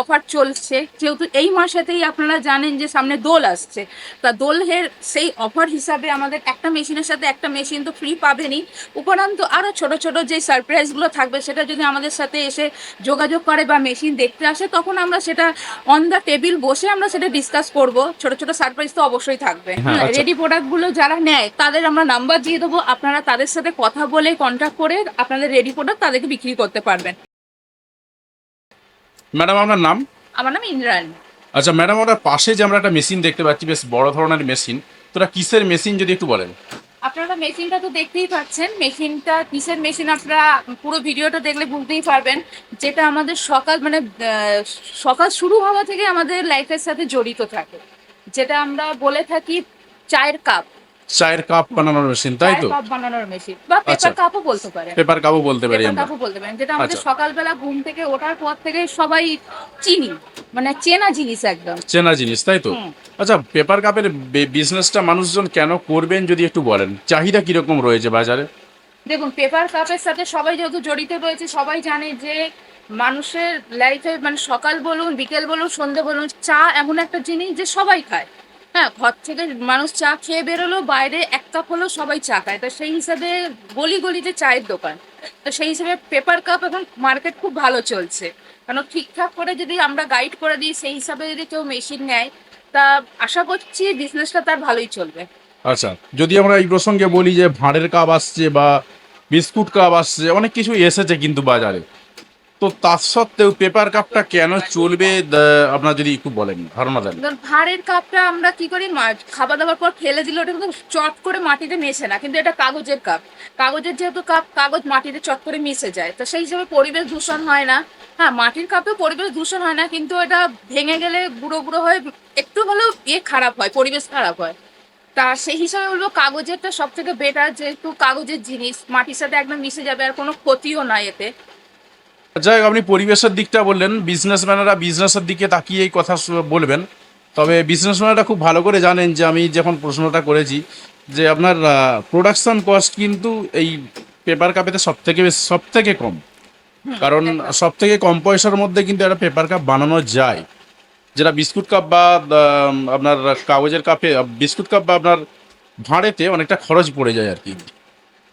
Offer চলছে। যেহেতু এই মাসেতেই আপনারা জানেন যে সামনে দোল আসছে। তা দোলের সেই অফার হিসাবে আমাদের একটা মেশিনের সাথে একটা মেশিন তো ফ্রি পাবেনই। উপরন্তু আরও ছোট ছোট যে সারপ্রাইজগুলো থাকবে সেটা যদি আমাদের সাথে এসে যোগাযোগ করে বা মেশিন দেখতে আসে তখন আমরা সেটা অন দ্য টেবিল বসে আমরা সেটা ডিসকাস করব। ছোট ছোট সারপ্রাইজ তো অবশ্যই থাকবে। হ্যাঁ, আচ্ছা। রেডি প্রোডাক্টগুলো যারা নেয় তাদের আমরা নাম্বার দিয়ে দেবো। আপনারা তাদের সাথে কথা বলে কন্ট্যাক্ট করে আপনাদের রেডি প্রোডাক্ট তাদেরকে বিক্রি করতে পারবেন। ম্যাডাম আপনার নাম? আমার নাম ইন্দ্রাণী আচ্ছা ম্যাডাম আমরা পাশে যে আমরা একটা মেশিন দেখতে পাচ্ছি বেশ বড় ধরনের মেশিন তো তোরা কিসের মেশিন যদি একটু বলেন? আপনারা মেশিনটা তো দেখতেই পাচ্ছেন মেশিনটা কিসের মেশিন আপনারা পুরো ভিডিওটা দেখলে বুঝতেই পারবেন যেটা আমাদের সকাল মানে সকাল শুরু হওয়া থেকে আমাদের লাইফের সাথে জড়িত থাকে যেটা আমরা বলে থাকি চায়ের কাপ চায়ের কাপ বানানোর মেশিন তাই তো? কাপ বানানোর মেশিন বা আচ্ছা। পেপার কাপও বলতে পারেন। পেপার কাপও বলতে পারি আমরা। কাপও বলতে পারেন যেটা আমাদের আচ্ছা। সকালবেলা ঘুম থেকে ওঠার পর থেকে সবাই চিনি মানে চেনা জিনিস একদম। চেনা জিনিস তাই তো? আচ্ছা পেপার কাপের বিজনেসটা মানুষজন কেন করবেন যদি একটু বলেন? চাহিদা কীরকম রয়েছে বাজারে? দেখুন পেপার কাপের সাথে সবাই যেহেতু জড়িত রয়েছে সবাই জানে যে মানুষের লাইফে মানে সকাল বলুন বিকেল বলুন সন্ধে বলুন চা এমন একটা জিনিস যে সবাই খায়। হ্যাঁ ঘর থেকে মানুষ চা খেয়ে বেরোলো, বাইরে এক কাপ হলেও সবাই চা খায়। তো সেই হিসাবে গলি গলিতে চায়ের দোকান। তো সেই হিসাবে পেপার কাপ এখন মার্কেট খুব ভালো চলছে। কারণ ঠিকঠাক করে যদি আমরা গাইড করে দিই, সেই হিসাবে যদি কেউ মেশিন নেয়, তা আশা করছি বিজনেসটা তার ভালোই চলবে। আচ্ছা যদি আমরা এই প্রসঙ্গে বলি যে ভাঁড়ের কাপ আসছে বা বিস্কুট কাপ আসছে, অনেক কিছু এসেছে কিন্তু বাজারে। তো তার সত্ত্বেও পেপার কাপটা কেন চলবে আপনার যদি একটু বলেন, ধারণা দেন। ভাঁড়ের কাপটা আমরা কি করি খাবার দাবার পর ফেলে দিলে ওটা কিন্তু চট করে মাটিতে মেশে না, কিন্তু এটা কাগজের কাপ কাগজের যেহেতু কাপ কাগজ মাটিতে চট করে মিশে যায়। তো সেই হিসাবে পরিবেশ দূষণ হয় না। হ্যাঁ মাটির কাপে পরিবেশ দূষণ হয় না, কিন্তু এটা ভেঙে গেলে গুঁড়ো গুঁড়ো হয়ে একটু হলেও ইয়ে খারাপ হয়, পরিবেশ খারাপ হয়। তা সেই হিসাবে বলব, কাগজেরটা সব থেকে বেটার যেহেতু কাগজের জিনিস, মাটির সাথে একদম মিশে যাবে, আর কোনো ক্ষতিও নাই এতে। যাই হোক, আপনি পরিবেশের দিকটা বললেন বিজনেসম্যানেরা বিজনেসের দিকে তাকিয়ে এই কথা বলবেন। তবে বিজনেসম্যানেরা খুব ভালো করে জানেন যে আমি যখন প্রশ্নটা করেছি যে আপনার প্রোডাকশন কস্ট কিন্তু এই পেপার কাপেতে সব থেকে সব থেকে কম। কারণ সব থেকে কম পয়সার মধ্যে কিন্তু একটা পেপার কাপ বানানো যায়। যেটা বিস্কুট কাপ বা আপনার কাগজের কাপে বিস্কুট কাপ বা আপনার ভাঁড়েতে অনেকটা খরচ পড়ে যায় আর কি।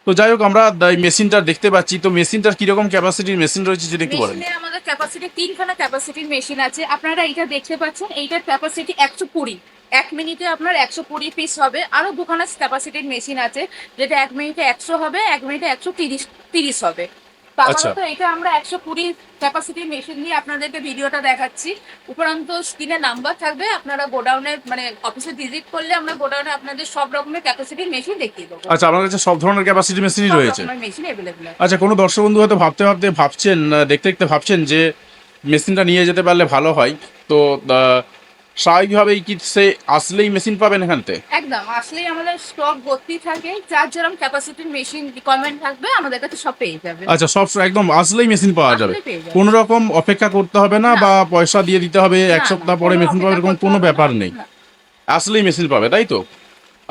তো যাই হোক, আমরা এই মেশিনটা দেখতে পাচ্ছি। তো মেশিনটার কীরকম ক্যাপাসিটির মেশিন রয়েছে যদি একটু বলেন। আমাদের ক্যাপাসিটি তিনখানা ক্যাপাসিটির মেশিন আছে। আপনারা এইটা দেখতে পাচ্ছেন, এইটার ক্যাপাসিটি একশো কুড়ি। এক মিনিটে আপনার একশো কুড়ি পিস হবে। আরও দুখানা ক্যাপাসিটির মেশিন আছে, যেটা এক মিনিটে একশো হবে, এক মিনিটে একশো তিরিশ তিরিশ হবে। তো আচ্ছা। এটা আমরা একশো কুড়ি ক্যাপাসিটির মেশিন নিয়ে আপনাদেরকে ভিডিওটা দেখাচ্ছি। উপরন্ত স্ক্রিনে নাম্বার থাকবে আপনারা গোডাউনের মানে অফিসে ভিজিট করলে আমরা গোডাউনে আপনাদের সব রকমের ক্যাপাসিটির মেশিন দেখিয়ে দেবো। আচ্ছা আপনার কাছে সব ধরনের ক্যাপাসিটি মেশিনই রয়েছে। মেশিন অ্যাভেলেবল আচ্ছা কোনো দর্শক বন্ধু হয়তো ভাবতে ভাবতে ভাবছেন দেখতে দেখতে ভাবছেন যে মেশিনটা নিয়ে যেতে পারলে ভালো হয়। তো স্বাভাবিকভাবেই কি সে আসলেই মেশিন পাবেন এখানতে একদম আসলেই আমাদের স্টক ভর্তি থাকে যার যেরকম ক্যাপাসিটির মেশিন রিকোয়ারমেন্ট থাকবে আমাদের কাছে সব পেয়ে যাবে। আচ্ছা সব একদম আসলেই মেশিন পাওয়া যাবে। কোনো রকম অপেক্ষা করতে হবে না না। বা পয়সা দিয়ে দিতে হবে এক সপ্তাহ পরে মেশিন পাবে এরকম কোনো ব্যাপার নেই। আসলেই মেশিন পাবে তাই তো?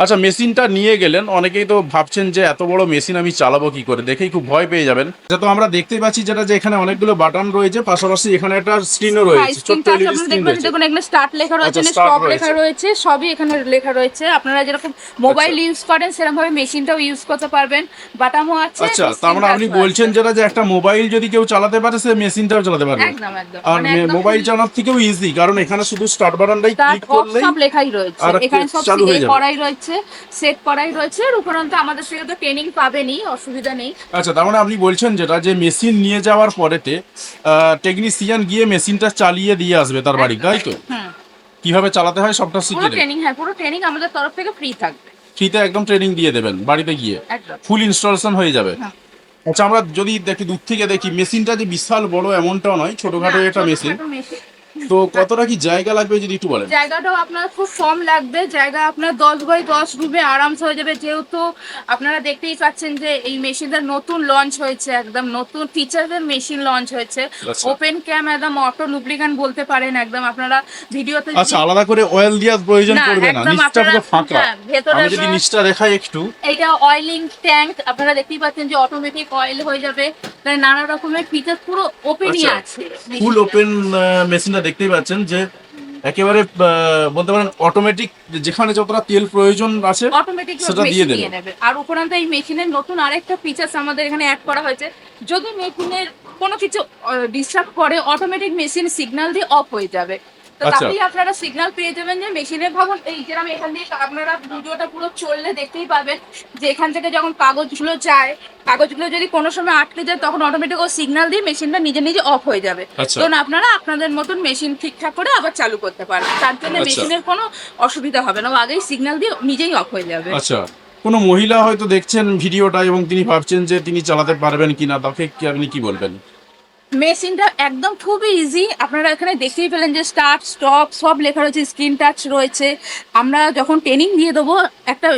আচ্ছা মেশিনটা নিয়ে গেলেন। অনেকেই তো ভাবছেন যে এত বড় মেশিন আমি চালাবো কি করে? দেখেই খুব ভয় পেয়ে যাবেন। আচ্ছা তো আমরা দেখতে পাচ্ছি যেটা যে এখানে অনেকগুলো বাটন রয়েছে পাশাপাশি এখানে একটা স্ক্রিনও হ্যাঁ, রয়েছে ছোট্ট আছে, LED আপনারা স্ক্রিন রয়েছে। দেখুন এখানে স্টার্ট লেখা রয়েছে আচ্ছা, স্টপ লেখা রয়েছে। সবই এখানে লেখা রয়েছে। আপনারা যেরকম মোবাইল ইউজ করেন সেরকম ভাবে মেশিনটাও ইউজ করতে পারবেন। বাটামও আছে আচ্ছা তার মানে আপনি বলছেন যেটা যে একটা মোবাইল যদি কেউ চালাতে পারে সে মেশিনটাও চালাতে পারবে। একদম একদম। আর মানে মোবাইল চালানোর থেকেও ইজি কারণ এখানে শুধু স্টার্ট বাটনটাই ক্লিক করলেই সব লেখাই রয়েছে। এখানে সব হয়ে। করাই রয়েছে। সেট করাই রয়েছে। উপরন্ত আমাদের সঙ্গে তো ট্রেনিং পাবেনই অসুবিধা নেই। আচ্ছা তার মানে আপনি বলছেন যেটা যে মেশিন নিয়ে যাওয়ার পরেতে টেকনিশিয়ান গিয়ে মেশিনটা চালিয়ে দিয়ে আসবে তার বাড়ি তাই তো? কীভাবে চালাতে হয় সবটা দেবে ট্রেনিং হ্যাঁ পুরো ট্রেনিং আমাদের তরফ থেকে ফ্রি থাকবে। ফ্রিতে একদম ট্রেনিং দিয়ে দেবেন বাড়িতে গিয়ে। একদম। ফুল ইনস্টলেশন হয়ে যাবে। হ্যাঁ। আচ্ছা আমরা যদি দেখি দূর থেকে দেখি মেশিনটা যে বিশাল বড় এমনটাও নয় ছোটখাটো একটা মেশিন তো কতটা কি জায়গা লাগবে যদি একটু বলেন? জায়গাটাও আপনার খুব কম লাগবে। জায়গা আপনার দশ বাই দশ রুমে আরামসে হয়ে যাবে। যেহেতু আপনারা দেখতেই পাচ্ছেন যে এই মেশিনটা নতুন লঞ্চ হয়েছে একদম নতুন ফিচারের মেশিন লঞ্চ হয়েছে। আচ্ছা। ওপেন ক্যাম একদম অটো লুব্রিকান্ট বলতে পারেন একদম আপনারা ভিডিওতে আচ্ছা আলাদা করে অয়েল দেওয়ার প্রয়োজন পড়বে না একদম নিচটা পুরো ফাঁকা। হ্যাঁ, আমি যদি নিচটা দেখাই একটু। এটা অয়েলিং ট্যাঙ্ক আপনারা দেখতেই পাচ্ছেন যে অটোমেটিক অয়েল হয়ে যাবে। তাই নানা রকমের ফিচার পুরো ওপেনই আচ্ছা, আছে। ফুল ওপেন মেশিনটা দেখতেই পাচ্ছেন যে একেবারে বলতে পারেন অটোমেটিক যেখানে যতটা তেল প্রয়োজন আছে অটোমেটিক সেটা দিয়ে দেবে। আর উপরান্ত এই মেশিনের নতুন আরেকটা ফিচার্স আমাদের এখানে অ্যাড করা হয়েছে যদি মেশিনের কোনো কিছু ডিস্টার্ব করে অটোমেটিক মেশিন সিগন্যাল দিয়ে অফ হয়ে যাবে। তাহলেই আপনারা সিগন্যাল পেয়ে যাবেন যে মেশিনের ভাবুন এই যেরকম এখান দিয়ে আপনারা ভিডিওটা পুরো চললে দেখতেই পাবেন যে এখান থেকে যখন কাগজগুলো যায় কাগজগুলো যদি কোনো সময় আটকে যায় তখন অটোমেটিক ও সিগন্যাল দিয়ে মেশিনটা নিজে নিজে অফ হয়ে যাবে। আচ্ছা। তখন আপনারা আপনাদের মতন মেশিন ঠিকঠাক করে আবার চালু করতে পারবেন তার জন্য আচ্ছা। মেশিনের কোনো অসুবিধা হবে না। আগেই সিগন্যাল দিয়ে নিজেই অফ হয়ে যাবে। আচ্ছা। কোনো মহিলা হয়তো দেখছেন ভিডিওটা এবং তিনি ভাবছেন যে তিনি চালাতে পারবেন কিনা তাকে আপনি কি বলবেন? মেশিনটা একদম খুবই ইজি আপনারা এখানে দেখতেই পেলেন যে স্টার্ট স্টপ সব লেখা রয়েছে স্ক্রিন টাচ রয়েছে। আমরা যখন ট্রেনিং দিয়ে দেবো একটা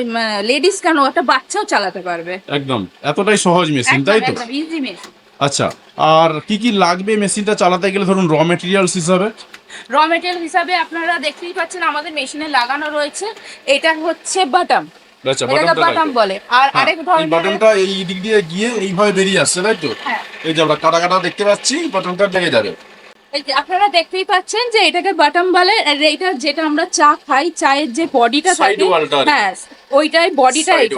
লেডিস কেন একটা বাচ্চাও চালাতে পারবে। একদম। এতটাই সহজ মেশিন তাই তো? ইজি মেশিন আচ্ছা আর কি কি লাগবে মেশিনটা চালাতে গেলে? ধরুন র মেটেরিয়ালস হিসাবে? র মেটেরিয়াল হিসাবে আপনারা দেখতেই পাচ্ছেন আমাদের মেশিনে লাগানো রয়েছে। এটা হচ্ছে বাটাম আচ্ছা বাটাম বলে। আর আরেক ধরনের বাটামটা এই দিক দিয়ে গিয়ে এইভাবে বেরিয়ে আসছে তাই তো? হ্যাঁ। এই যে আমরা কাটা কাটা দেখতে পাচ্ছি বাটনটা লেগে যাবে। এই যে আপনারা দেখতেই পাচ্ছেন যে এটাকে বাটাম বলে আর এইটা যেটা আমরা চা খাই চায়ের যে বডিটা থাকে। হ্যাঁ ওইটাই বডিটা এটা।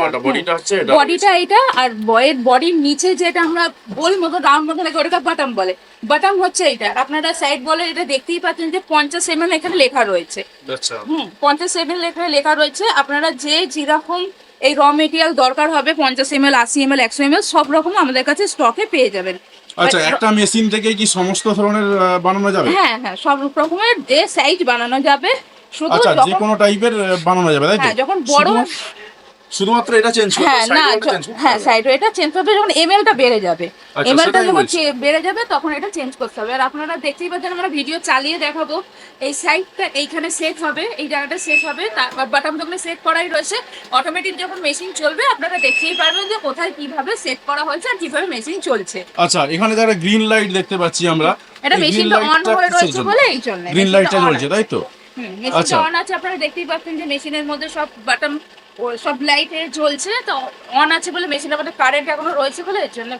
এটা। বডিটা এটা আর বয়ের বডির নিচে যেটা আমরা গোল মতো রাউন্ড মতো লাগে ওটাকে বাটাম বলে। বাটাম হচ্ছে এটা। আপনারা সাইড বলে এটা দেখতেই পাচ্ছেন যে পঞ্চাশ এম এখানে লেখা রয়েছে। আচ্ছা। হুম পঞ্চাশ এম এখানে লেখা রয়েছে। আপনারা যে যেরকম এই র মেটেরিয়াল দরকার হবে পঞ্চাশ এম এল আশি এম এল একশো এম এল সব রকম আমাদের কাছে স্টকে পেয়ে যাবেন। আচ্ছা একটা মেশিন থেকে কি সমস্ত ধরনের বানানো যাবে? হ্যাঁ হ্যাঁ সব রকমের যে সাইজ বানানো যাবে শুধু যে কোনো টাইপের বানানো যাবে তাই হ্যাঁ যখন বড় শুধুমাত্র- এটা চেঞ্জ হ্যাঁ না হ্যাঁ সাইড এটা চেঞ্জ যখন এমএলটা বেড়ে যাবে। আচ্ছা, এমএলটা যখন বেড়ে যাবে তখন এটা চেঞ্জ করতে হবে। আর আপনারা দেখতেই পাচ্ছেন আমরা ভিডিও চালিয়ে দেখাবো। এই সাইডটা এইখানে সেট হবে এই জায়গাটা সেট হবে তারপর বাটাম যখন সেট করাই রয়েছে অটোমেটিক যখন মেশিন চলবে আপনারা দেখতেই পারবেন যে কোথায় কীভাবে সেট করা হয়েছে আর কীভাবে মেশিন চলছে। আচ্ছা এখানে যারা গ্রিন লাইট দেখতে পাচ্ছি আমরা এটা মেশিনটা অন হয়ে রয়েছে বলে এই জন্য। গ্রিন লাইটটা জ্বলছে তাই তো? মেশিনটা আচ্ছা। অন আছে আপনারা দেখতেই পাচ্ছেন যে মেশিনের মধ্যে সব বাটন সব লাইটে জ্বলছে তো অন আছে বলে মেশিনের মধ্যে কারেন্ট এখনও রয়েছে বলে এর জন্য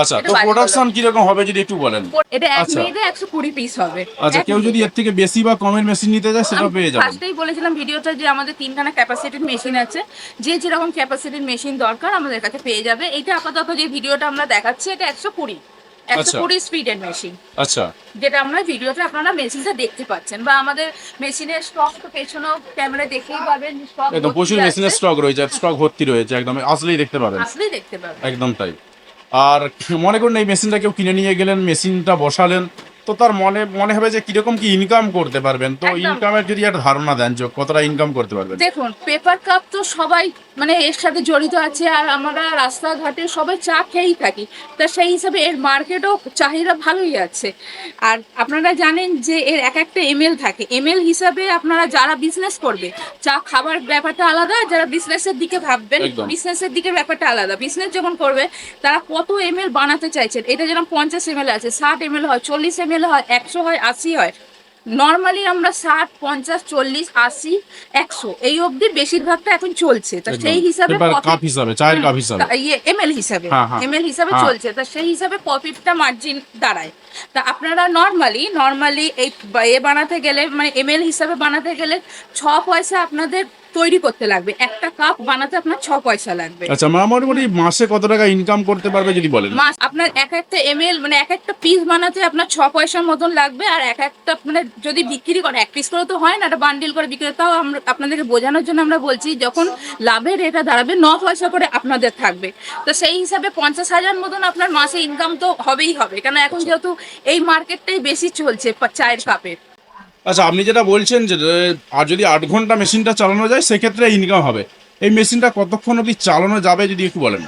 আচ্ছা তো প্রোডাকশন কীরকম হবে যদি একটু বলেন? এটা এক। মিনিটে একশো কুড়ি পিস হবে। আচ্ছা কেউ যদি এর থেকে বেশি বা কমের মেশিন নিতে চায় সেটা পেয়ে যাবেন। ফার্স্টেই বলেছিলাম ভিডিওটা যে আমাদের তিনখানা ক্যাপাসিটির মেশিন আছে। যে যেরকম ক্যাপাসিটির মেশিন দরকার আমাদের কাছে পেয়ে যাবে। এটা আপাতত যে ভিডিওটা আমরা দেখাচ্ছি এটা একশো কুড়ি। একশো। কুড়ি স্পিডের মেশিন আচ্ছা। যেটা আমরা ভিডিওতে আপনারা মেশিনটা দেখতে পাচ্ছেন বা আমাদের মেশিনের স্টক তো পেছনেও ক্যামেরা দেখেই পাবেন স্টক একদম প্রচুর মেশিনের স্টক রয়েছে স্টক ভর্তি রয়েছে একদম আসলেই দেখতে পাবেন। আসলেই দেখতে পাবেন। একদম তাই। আর মনে করুন এই মেশিনটা কেউ কিনে নিয়ে গেলেন মেশিনটা বসালেন তো তার মনে মনে হবে যে কীরকম কি ইনকাম করতে পারবেন। তো একদম। ইনকামের যদি একটা ধারণা দেন যে কতটা ইনকাম করতে পারবেন। দেখুন পেপার কাপ তো সবাই মানে এর সাথে জড়িত আছে আর আমরা রাস্তাঘাটে সবাই চা খেয়েই থাকি। তা সেই হিসাবে এর মার্কেটও চাহিদা ভালোই আছে। আর আপনারা জানেন যে এর এক একটা এমএল থাকে। এমএল হিসাবে আপনারা যারা বিজনেস করবে চা খাবার ব্যাপারটা আলাদা যারা বিজনেসের দিকে ভাববেন একদম। বিজনেসের দিকে ব্যাপারটা আলাদা। বিজনেস যখন করবে তারা কত এমএল বানাতে চাইছেন? এটা যেরকম পঞ্চাশ এমএল আছে ষাট এমএল হয় চল্লিশ এমএল হয় একশো হয় আশি হয়। নর্মালি আমরা ষাট পঞ্চাশ চল্লিশ আশি একশো এই অবধি বেশিরভাগটা এখন চলছে। তা সেই হিসাবে কাপ হিসাবে চায়ের কাপ হিসাবে। ইয়ে এমএল হিসাবে। হ্যাঁ, হ্যাঁ। এমএল হিসাবে হ্যাঁ। চলছে। তা সেই হিসাবে প্রফিটটা মার্জিন দাঁড়ায়। তা আপনারা নর্মালি নর্মালি এই এ বানাতে গেলে মানে এমএল হিসাবে বানাতে গেলে ছ পয়সা আপনাদের তৈরি করতে লাগবে। একটা কাপ বানাতে আপনার ছ পয়সা লাগবে। আচ্ছা মা মোটামুটি মাসে কত টাকা ইনকাম করতে পারবে যদি বলেন? মাস আপনার এক একটা এমএল মানে এক একটা পিস বানাতে আপনার ছ পয়সার মতন লাগবে আর এক একটা মানে যদি বিক্রি করে এক পিস করে তো হয় না একটা বান্ডিল করে বিক্রি করে। তাও আমরা আপনাদেরকে বোঝানোর জন্য আমরা বলছি যখন লাভের এটা দাঁড়াবে ন পয়সা করে আপনাদের থাকবে। তো সেই হিসাবে পঞ্চাশ হাজার মতন আপনার মাসে ইনকাম তো হবেই হবে। কেন এখন যেহেতু এই মার্কেটটাই বেশি চলছে চায়ের কাপের আচ্ছা আপনি যেটা বলছেন যে আর যদি আট ঘণ্টা মেশিনটা চালানো যায় সেক্ষেত্রে ইনকাম হবে। এই মেশিনটা কতক্ষণ অবধি চালানো যাবে যদি একটু বলেন?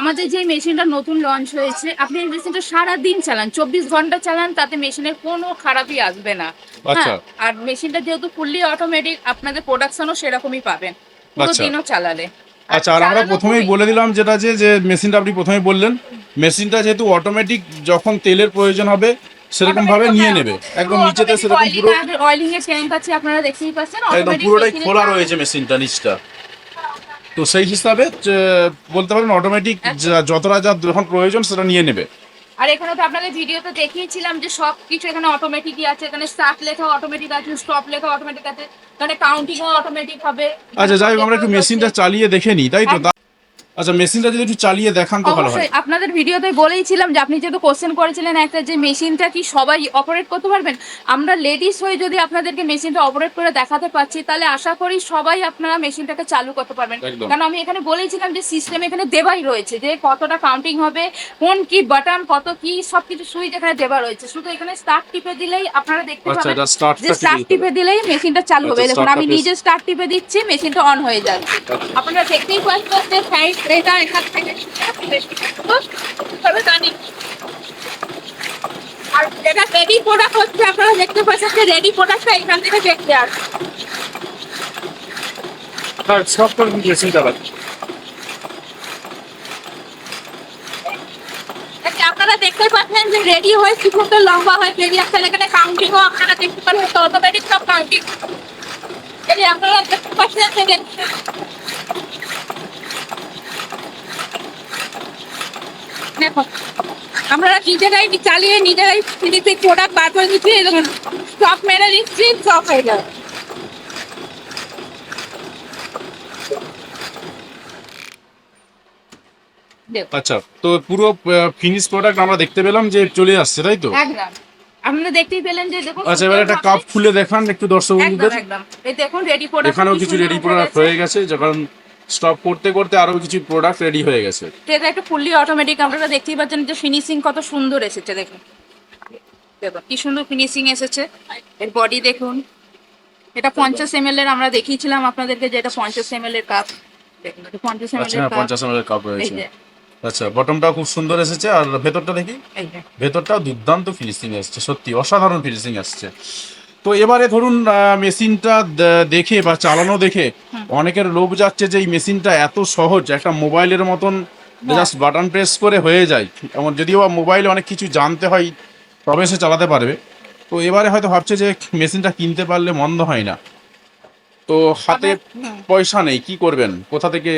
আমাদের যে মেশিনটা নতুন লঞ্চ হয়েছে আপনি এই মেশিনটা সারা দিন চালান চব্বিশ ঘণ্টা চালান তাতে মেশিনের কোনো খারাপই আসবে না। আচ্ছা। হ্যাঁ, আর মেশিনটা যেহেতু ফুললি অটোমেটিক আপনাদের প্রোডাকশনও সেরকমই পাবেন। পুরো আচ্ছা। দিনও চালালে। আচ্ছা আর আমরা প্রথমেই বলে দিলাম যেটা যে যে মেশিনটা আপনি প্রথমেই বললেন। মেশিনটা যেহেতু অটোমেটিক যখন তেলের প্রয়োজন হবে সেরকম ভাবে নিয়ে নেবে। একদম নিচেতে সেরকম পুরো অয়েলিং এর ট্যাঙ্ক আছে আপনারা দেখতেই পাচ্ছেন একদম পুরোটাই খোলা রয়েছে মেশিনটা নিচটা। তো সেই হিসাবে বলতে পারেন অটোমেটিক যতটা যা যখন প্রয়োজন সেটা নিয়ে নেবে। আর এখানে তো আপনাদের ভিডিওতে দেখিয়েছিলাম যে সব কিছু এখানে অটোমেটিকই আছে এখানে স্টার্ট লেখা অটোমেটিক আছে স্টপ লেখা অটোমেটিক আছে এখানে কাউন্টিংও অটোমেটিক হবে। আচ্ছা যাই হোক আমরা একটু মেশিনটা চালিয়ে দেখে নিই তাই তো? তা- আচ্ছা মেশিনটা যদি একটু চালিয়ে দেখান তো ভালো হয়। আপনাদের ভিডিওতে বলেইছিলাম যে আপনি যেহেতু কোশ্চেন করেছিলেন একটা যে মেশিনটা কি সবাই অপারেট করতে পারবেন আমরা লেডিস হয়ে যদি আপনাদেরকে মেশিনটা অপারেট করে দেখাতে পাচ্ছি তাহলে আশা করি সবাই আপনারা মেশিনটাকে চালু করতে পারবেন। কারণ আমি এখানে বলেছিলাম যে সিস্টেম এখানে দেওয়াই রয়েছে যে কতটা কাউন্টিং হবে কোন কি বাটন কত কি সবকিছু সুইচ এখানে দেওয়া রয়েছে। শুধু এখানে স্টার্ট টিপে দিলেই আপনারা দেখতে আচ্ছা পাবেন যে স্টার্ট টিপে দিলেই মেশিনটা চালু হবে। আচ্ছা, দেখুন আমি নিজে স্টার্ট টিপে দিচ্ছি মেশিনটা অন হয়ে যাচ্ছে। আপনারা দেখতেই পাচ্ছেন যে সাইড এটা এখান থেকে তবে জানি। আর যেটা রেডি প্রোডাক্ট হচ্ছে আপনারা দেখতে পাচ্ছেন যে রেডি প্রোডাক্টটা এখান থেকে দেখতে আসবে সব করে চালাচ্ছে আচ্ছা, আপনারা দেখতে পাচ্ছেন যে রেডি হয়ে কি সুন্দর লম্বা হয়ে বেরিয়ে আসছে এখানে কাউন্টিংও আপনারা দেখতে পাচ্ছেন তো অটোমেটিক সব কাউন্টিং আপনারা দেখতে পাচ্ছেন দেখো আমরা নিজেরাই চালিয়ে নিজেরাই ফ্রিতে প্রোডাক্ট বার করে দিচ্ছি স্টপ মেরে দিচ্ছি স্টপ হয়ে যাবে আচ্ছা তো পুরো ফিনিশ প্রোডাক্ট আমরা দেখতে পেলাম যে চলে আসছে তাই তো? আপনারা দেখতেই পেলেন যে দেখুন আচ্ছা এবার একটা কাপ খুলে দেখান একটু দর্শক বন্ধুদের একদম। এই দেখুন রেডি প্রোডাক্ট এখানেও কিছু রেডি প্রোডাক্ট হয়ে গেছে যখন স্টপ করতে করতে আরও কিছু প্রোডাক্ট রেডি হয়ে গেছে। এটা একটা ফুললি অটোমেটিক আপনারা দেখতেই পাচ্ছেন যে ফিনিশিং কত সুন্দর এসেছে দেখুন। দেখুন কি সুন্দর ফিনিশিং এসেছে। এর বডি দেখুন। এটা পঞ্চাশ এম এর আমরা দেখিয়েছিলাম আপনাদেরকে যে এটা পঞ্চাশ এম এর কাপ দেখুন এটা পঞ্চাশ এম আচ্ছা এর হ্যাঁ কাপ কাপ এই রয়েছে। আচ্ছা খুব সুন্দর এসেছে আর ভেতরটা দেখি। ভেতরটাও দুর্দান্ত ফিনিশিং এসছে সত্যি অসাধারণ ফিনিশিং আসছে তো এবারে ধরুন মেশিনটা দেখে বা চালানো দেখে অনেকের লোভ যাচ্ছে যে এই মেশিনটা এত সহজ একটা মোবাইলের মতন জাস্ট বাটন প্রেস করে হয়ে যায়। এমন যদিও বা মোবাইলে অনেক কিছু জানতে হয় তবে সে চালাতে পারবে। তো এবারে হয়তো ভাবছে যে মেশিনটা কিনতে পারলে মন্দ হয় না। তো হাতে পয়সা নেই কি করবেন? কোথা থেকে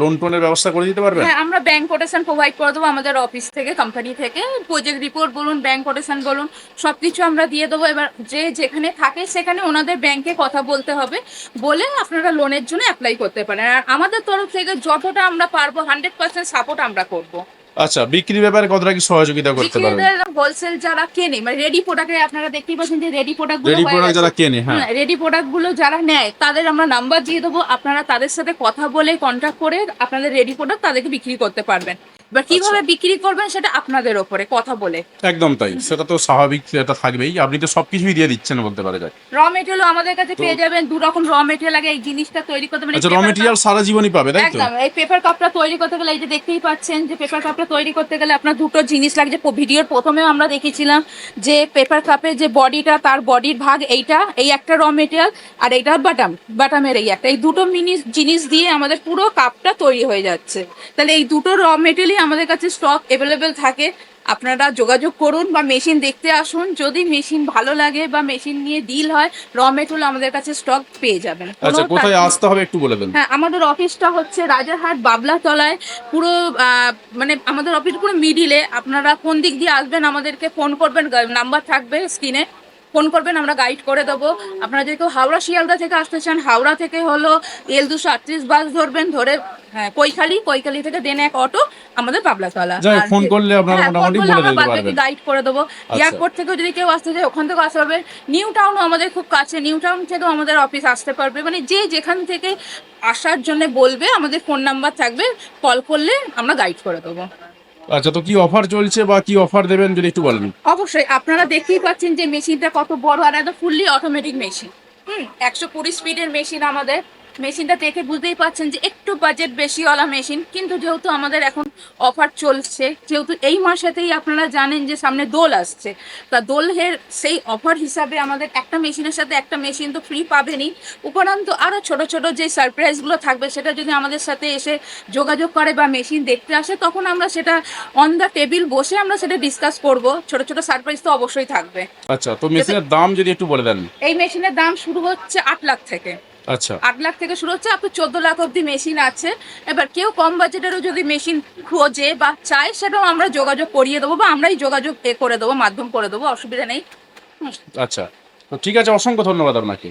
লোন টোনের ব্যবস্থা করে দিতে পারবেন? হ্যাঁ আমরা ব্যাংক কোটেশন প্রোভাইড করে দেবো আমাদের অফিস থেকে কোম্পানি থেকে। প্রজেক্ট রিপোর্ট বলুন ব্যাংক কোটেশন বলুন সব কিছু আমরা দিয়ে দেবো। এবার যে যেখানে থাকে সেখানে ওনাদের ব্যাংকে কথা বলতে হবে। বলে আপনারা লোনের জন্য অ্যাপ্লাই করতে পারেন। আর আমাদের তরফ থেকে যতটা আমরা পারব হান্ড্রেড পার্সেন্ট সাপোর্ট আমরা করব। আচ্ছা বিক্রির ব্যাপারে কতটা কি সহযোগিতা করতে পারবেন হোলসেল যারা কেনে মানে রেডি প্রোডাক্টে আপনারা দেখতেই পাচ্ছেন যে রেডি প্রোডাক্ট রেডি প্রোডাক্ট যারা কেনে হ্যাঁ। রেডি প্রোডাক্টগুলো যারা নেয় তাদের আমরা নাম্বার দিয়ে দেবো আপনারা তাদের সাথে কথা বলে কন্ট্যাক্ট করে আপনাদের রেডি প্রোডাক্ট তাদেরকে বিক্রি করতে পারবেন। এবার কীভাবে আচ্ছা। বিক্রি করবেন সেটা আপনাদের ওপরে কথা বলে। একদম তাই। সেটা তো স্বাভাবিক এটা থাকবেই। আপনি তো সবকিছুই দিয়ে দিচ্ছেন বলতে পারা যায়। র মেটেরিয়াল আমাদের কাছে পেয়ে যাবেন দু রকম র মেটেরিয়াল লাগে এই জিনিসটা তৈরি করতে মানে আচ্ছা র মেটেরিয়াল সারা জীবনই পাবে তাই তো? একদম এই পেপার কাপটা তৈরি করতে গেলে এই যে দেখতেই পাচ্ছেন যে পেপার কাপটা তৈরি করতে গেলে আপনার দুটো জিনিস লাগছে প- ভিডিওর প্রথমেও আমরা দেখেছিলাম যে পেপার কাপের যে বডিটা তার বডির ভাগ এইটা এই একটা র মেটেরিয়াল আর এইটা বাটাম বাটামের এই একটা। এই দুটো মিনিস জিনিস দিয়ে আমাদের পুরো কাপটা তৈরি হয়ে যাচ্ছে। তাহলে এই দুটো র মেটেরিয়ালই আমাদের কাছে স্টক অ্যাভেলেবেল থাকে আপনারা যোগাযোগ করুন বা মেশিন দেখতে আসুন। যদি মেশিন ভালো লাগে বা মেশিন নিয়ে ডিল হয় র মেটেরিয়াল আমাদের কাছে স্টক পেয়ে যাবেন। আচ্ছা কোথায় আসতে হবে একটু বলে দেন। হ্যাঁ আমাদের অফিসটা হচ্ছে রাজারহাট বাবলা তলায় পুরো আহ, মানে আমাদের অফিস পুরো মিডিলে আপনারা কোন দিক দিয়ে আসবেন আমাদেরকে ফোন করবেন নাম্বার থাকবে স্ক্রিনে ফোন করবেন আমরা গাইড করে দেবো। আপনারা যদি কেউ হাওড়া শিয়ালদা থেকে আসতে চান হাওড়া থেকে হলো এল দুশো আটত্রিশ বাস ধরবেন ধরে হ্যাঁ কৈখালি কৈখালি থেকে দেন এক অটো আমাদের পাবলাতলা। ফোন করলে আপনারা হ্যাঁ, মোটামুটি বলে আমরা দিতে পারবেন। গাইড করে দেবো। এয়ারপোর্ট থেকেও যদি কেউ আসতে চায় ওখান থেকেও আসতে পারবে। নিউ টাউনও আমাদের খুব কাছে নিউ টাউন থেকেও আমাদের অফিস আসতে পারবে। মানে যে যেখান থেকে আসার জন্য বলবে আমাদের ফোন নাম্বার থাকবে কল করলে আমরা গাইড করে দেবো। আচ্ছা তো কি অফার চলছে বা কি অফার দেবেন যদি একটু বলেন? অবশ্যই, আপনারা দেখতেই পাচ্ছেন যে মেশিনটা কত বড় আর এটা ফুললি অটোমেটিক মেশিন হুম, একশো কুড়ি স্পিডের মেশিন আমাদের। মেশিনটা দেখে বুঝতেই পাচ্ছেন যে একটু বাজেট বেশিওয়ালা মেশিন কিন্তু যেহেতু আমাদের এখন অফার চলছে যেহেতু এই মাসেতেই আপনারা জানেন যে সামনে দোল আসছে তা দোলের সেই অফার হিসাবে আমাদের একটা মেশিনের সাথে একটা মেশিন তো ফ্রি পাবেনই। উপরন্তু আরও ছোট ছোট যে সারপ্রাইজগুলো থাকবে সেটা যদি আমাদের সাথে এসে যোগাযোগ করে বা মেশিন দেখতে আসে তখন আমরা সেটা অন দ্য টেবিল বসে আমরা সেটা ডিসকাস করব। ছোট ছোট সারপ্রাইজ তো অবশ্যই থাকবে। আচ্ছা তো মেশিনের দাম যদি একটু বলে দেন। এই মেশিনের দাম শুরু হচ্ছে আট লাখ থেকে। আচ্ছা। আট লাখ থেকে শুরু হচ্ছে আপনি চোদ্দ লাখ অব্দি মেশিন আছে এবার কেউ কম বাজেটেরও যদি মেশিন খোঁজে বা চায় সেটাও আমরা যোগাযোগ করিয়ে দেবো বা আমরাই যোগাযোগ এ করে দেবো মাধ্যম করে দেবো অসুবিধা নেই। আচ্ছা। তো ঠিক আছে অসংখ্য ধন্যবাদ আপনাকে.